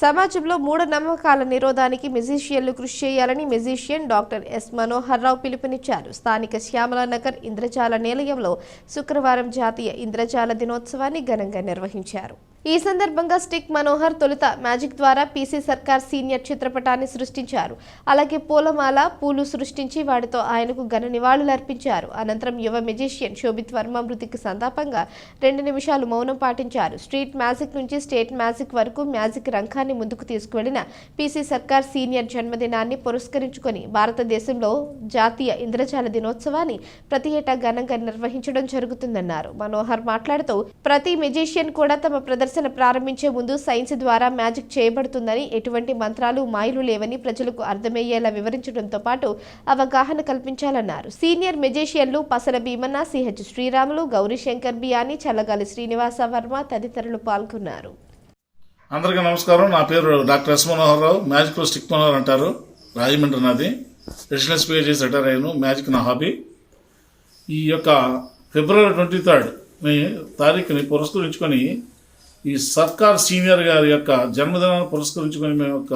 సమాజంలో మూఢనమ్మకాల నిరోధానికి మెజీషియన్లు కృషి చేయాలని magician doctor S Manohar Rao పిలుపునిచ్చారు. స్థానిక శ్యామలానగర్ ఇంద్రజాల నిలయంలో శుక్రవారం జాతీయ ఇంద్రజాల దినోత్సవాన్ని ఘనంగా నిర్వహించారు. ఈ సందర్భంగా స్టిక్ మనోహర్ తొలుత మ్యాజిక్ ద్వారా పీసీ సర్కార్ సీనియర్ చిత్రపటాన్ని సృష్టించారు. అలాగే పూలమాల పూలు సృష్టించి వాటితో ఆయనకు ఘన నివాళులర్పించారు అనంతరం యువ మెజిషియన్ శోభిత్ వర్మ మృతికి సంతాపంగా రెండు నిమిషాలు మౌనం పాటించారు. స్ట్రీట్ మ్యాజిక్ నుంచి స్టేట్ మ్యాజిక్ వరకు మ్యాజిక్ రంగాన్ని ముందుకు తీసుకువెళ్ళిన పీసీ సర్కార్ సీనియర్ జన్మదినాన్ని పురస్కరించుకొని భారతదేశంలో జాతీయ ఇంద్రజాల దినోత్సవాన్ని ప్రతి ఏటా ఘనంగా నిర్వహించడం జరుగుతుందన్నారు. మనోహర్ మాట్లాడుతూ ప్రతి మెజిషియన్ కూడా తమ ప్రదర్శన ప్రదర్శన ప్రారంభించే ముందు సైన్స్ ద్వారా మ్యాజిక్ చేయబడుతుందని ఎటువంటి మంత్రాలు మాయలు లేవని ప్రజలకు అర్థమయ్యేలా వివరించడంతో పాటు అవగాహన కల్పించాలన్నారు. సీనియర్ మెజీషియన్లు పసల భీమన్న సిహెచ్ శ్రీరాములు గౌరీశంకర్ బియాని చల్లగాలి శ్రీనివాస వర్మ తదితరులు పాల్గొన్నారు. అందరికీ నమస్కారం. నా పేరు డాక్టర్ ఎస్ మనోహర్ రావు. మ్యాజిక్లో స్టిక్ మనోహర్ అంటారు. రాజమండ్రి నాది. రెసిడెన్స్ పే సెటర్ అయ్యాను. మ్యాజిక్ నా హాబీ. ఈ యొక్క ఫిబ్రవరి ట్వంటీ థర్డ్ తారీఖుని పురస్కరించుకొని ఈ సర్కార్ సీనియర్ గారి యొక్క జన్మదినాన్ని పురస్కరించుకొని మేము యొక్క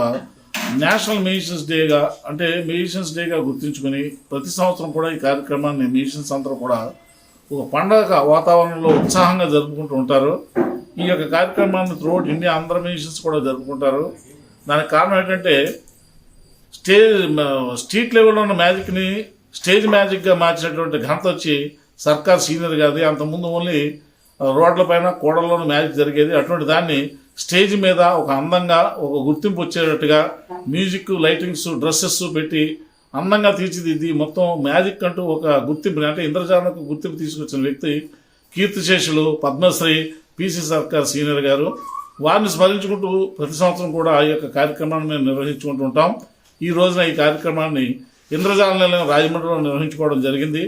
నేషనల్ మ్యూజిషియన్స్ డేగా అంటే మ్యూజిషియన్స్ డేగా గుర్తించుకొని ప్రతి సంవత్సరం కూడా ఈ కార్యక్రమాన్ని మ్యూజిషియన్స్ అందరూ కూడా ఒక పండగ వాతావరణంలో ఉత్సాహంగా జరుపుకుంటూ ఉంటారు. ఈ యొక్క కార్యక్రమాన్ని త్రూఅవుట్ ఇండియా అందరు మ్యూజిషియన్స్ కూడా జరుపుకుంటారు. దానికి కారణం ఏంటంటే స్టేజ్ స్ట్రీట్ లెవెల్లో ఉన్న మ్యాజిక్ని స్టేజ్ మ్యాజిక్గా మార్చినటువంటి ఘనత వచ్చి సర్కార్ సీనియర్ గారిది. అంతకుముందు ఓన్లీ రోడ్ల పైన కూడల్లోనూ మ్యాజిక్ జరిగేది. అటువంటి దాన్ని స్టేజ్ మీద ఒక అందంగా ఒక గుర్తింపు వచ్చేటట్టుగా మ్యూజిక్ లైటింగ్స్ డ్రెస్సెస్ పెట్టి అందంగా తీర్చిదిద్ది మొత్తం మ్యాజిక్ అంటూ ఒక గుర్తింపుని అంటే ఇంద్రజాలకు గుర్తింపు తీసుకొచ్చిన వ్యక్తి కీర్తిశేషులు పద్మశ్రీ పిసి సర్కార్ సీనియర్ గారు. వారిని స్మరించుకుంటూ ప్రతి సంవత్సరం కూడా ఈ యొక్క కార్యక్రమాన్ని మేము నిర్వహించుకుంటూ ఉంటాం. ఈ రోజున ఈ కార్యక్రమాన్ని ఇంద్రజాల నిలయం రాజమండ్రిలో నిర్వహించుకోవడం జరిగింది.